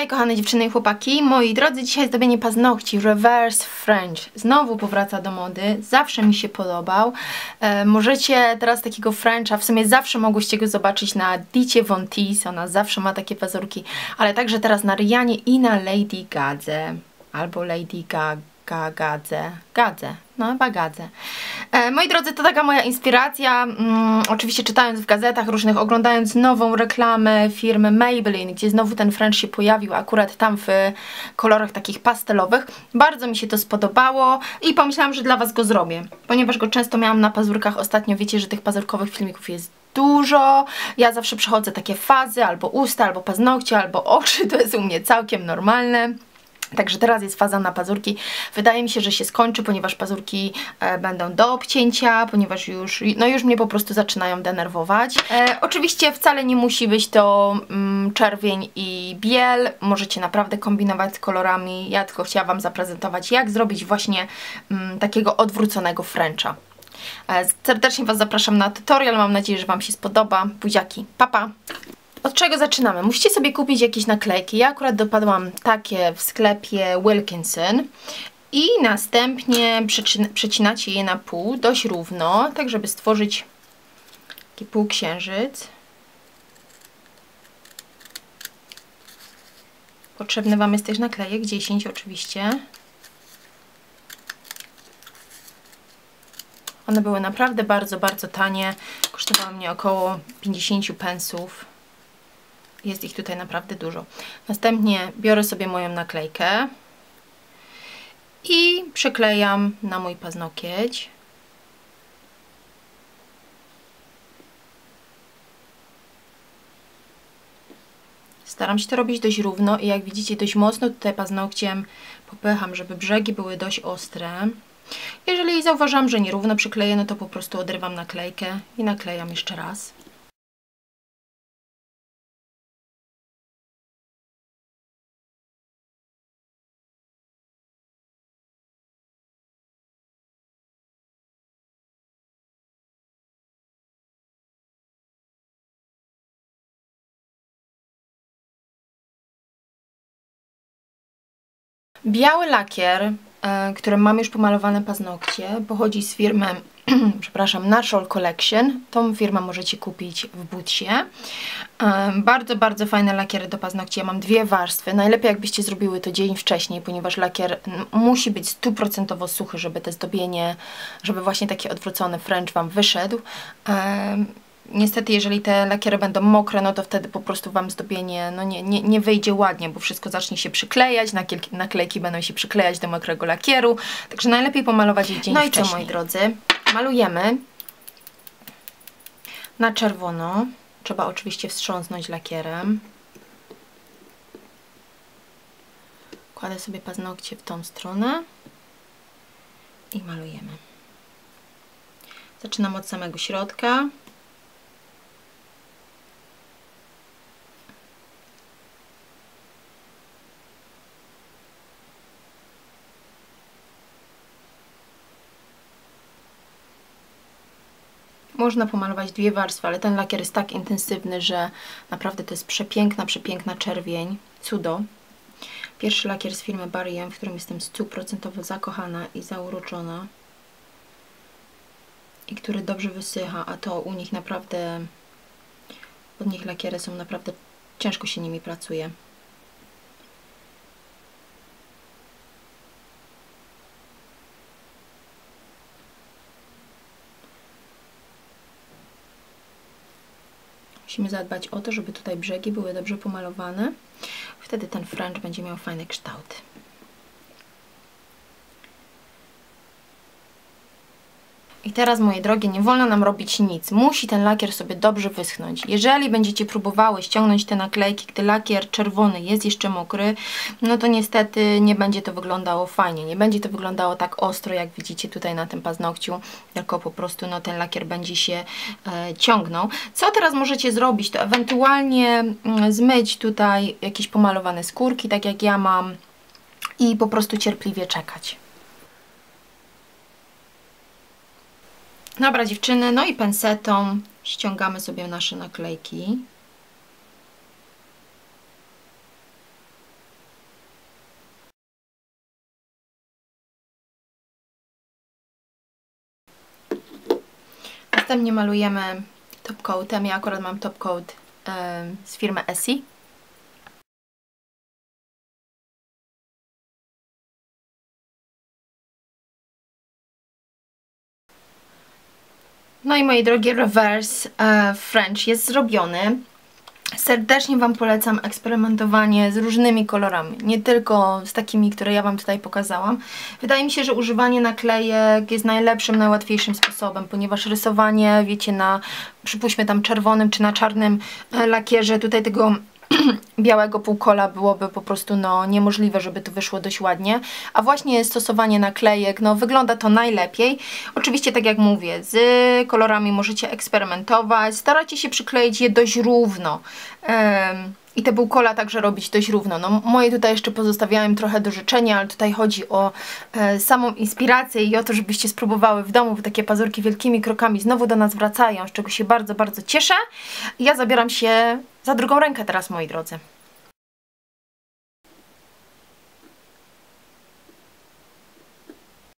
Hej kochane dziewczyny i chłopaki, moi drodzy, dzisiaj zdobienie paznokci Reverse French znowu powraca do mody, zawsze mi się podobał. E, możecie teraz takiego Frencha, w sumie zawsze mogłyście go zobaczyć na Dicie Von Teese, ona zawsze ma takie pazurki, ale także teraz na Rianie i na Lady Gadze, albo Lady Gaga. Gadze. Gadze. No chyba Gadze. E, moi drodzy, to taka moja inspiracja. Mm, oczywiście czytając w gazetach różnych, oglądając nową reklamę firmy Maybelline, gdzie znowu ten French się pojawił, akurat tam w kolorach takich pastelowych. Bardzo mi się to spodobało i pomyślałam, że dla Was go zrobię, ponieważ go często miałam na pazurkach. Ostatnio wiecie, że tych pazurkowych filmików jest dużo. Ja zawsze przechodzę takie fazy, albo usta, albo paznokcie, albo oczy. To jest u mnie całkiem normalne. Także teraz jest faza na pazurki. Wydaje mi się, że się skończy, ponieważ pazurki e, będą do obcięcia, ponieważ już, no już mnie po prostu zaczynają denerwować. E, oczywiście wcale nie musi być to mm, czerwień i biel. Możecie naprawdę kombinować z kolorami. Ja tylko chciałam Wam zaprezentować, jak zrobić właśnie mm, takiego odwróconego Frencha. E, serdecznie Was zapraszam na tutorial. Mam nadzieję, że Wam się spodoba. Buziaki. Papa! Pa. Od czego zaczynamy? Musicie sobie kupić jakieś naklejki. Ja akurat dopadłam takie w sklepie Wilkinson. I następnie przecinacie je na pół, dość równo, tak żeby stworzyć taki półksiężyc. Potrzebny Wam jest też naklejek, 10 oczywiście. One były naprawdę bardzo, bardzo tanie. Kosztowały mnie około 50 pensów. Jest ich tutaj naprawdę dużo. Następnie biorę sobie moją naklejkę i przyklejam na mój paznokieć. Staram się to robić dość równo i jak widzicie dość mocno tutaj paznokciem popycham, żeby brzegi były dość ostre. Jeżeli zauważam, że nierówno przykleję, no to po prostu odrywam naklejkę i naklejam jeszcze raz. Biały lakier, e, którym mam już pomalowane paznokcie, pochodzi z firmy, przepraszam, Natural Collection. Tą firmę możecie kupić w Butsie. E, bardzo, bardzo fajne lakiery do paznokci. Ja mam dwie warstwy. Najlepiej jakbyście zrobiły to dzień wcześniej, ponieważ lakier musi być stuprocentowo suchy, żeby te zdobienie, żeby właśnie taki odwrócony French Wam wyszedł. Niestety, jeżeli te lakiery będą mokre, no to wtedy po prostu Wam zdobienie no nie, nie, nie wyjdzie ładnie, bo wszystko zacznie się przyklejać, naklejki będą się przyklejać do mokrego lakieru, także najlepiej pomalować je dzień no wcześniej. No i co, moi drodzy, malujemy na czerwono. Trzeba oczywiście wstrząsnąć lakierem. Kładę sobie paznokcie w tą stronę i malujemy. Zaczynam od samego środka. Można pomalować dwie warstwy, ale ten lakier jest tak intensywny, że naprawdę to jest przepiękna, przepiękna czerwień. Cudo. Pierwszy lakier z firmy Barry w którym jestem stuprocentowo zakochana i zauroczona. I który dobrze wysycha, a to u nich naprawdę, od nich lakiery są naprawdę, ciężko się nimi pracuje. Musimy zadbać o to, żeby tutaj brzegi były dobrze pomalowane. Wtedy ten French będzie miał fajny kształt. I teraz, moje drogie, nie wolno nam robić nic. Musi ten lakier sobie dobrze wyschnąć. Jeżeli będziecie próbowały ściągnąć te naklejki, gdy lakier czerwony jest jeszcze mokry, no to niestety nie będzie to wyglądało fajnie. Nie będzie to wyglądało tak ostro, jak widzicie tutaj na tym paznokciu, tylko po prostu no, ten lakier będzie się e, ciągnął. Co teraz możecie zrobić? To ewentualnie mm, zmyć tutaj jakieś pomalowane skórki, tak jak ja mam i po prostu cierpliwie czekać. Dobra dziewczyny, no i pensetą ściągamy sobie nasze naklejki. Następnie malujemy top coatem. Ja akurat mam top coat z firmy Essie. No i moi drogie, reverse e, French jest zrobiony. Serdecznie Wam polecam eksperymentowanie z różnymi kolorami, nie tylko z takimi, które ja Wam tutaj pokazałam. Wydaje mi się, że używanie naklejek jest najlepszym, najłatwiejszym sposobem, ponieważ rysowanie, wiecie, na przypuśćmy tam czerwonym czy na czarnym e, lakierze, tutaj tego białego półkola byłoby po prostu no, niemożliwe, żeby to wyszło dość ładnie, a właśnie stosowanie naklejek, no wygląda to najlepiej. Oczywiście tak jak mówię, z kolorami możecie eksperymentować, starajcie się przykleić je dość równo. I te półkola także robić dość równo. No, moje tutaj jeszcze pozostawiałem trochę do życzenia, ale tutaj chodzi o e, samą inspirację i o to, żebyście spróbowały w domu, bo takie pazurki wielkimi krokami znowu do nas wracają, z czego się bardzo, bardzo cieszę. Ja zabieram się za drugą rękę teraz, moi drodzy.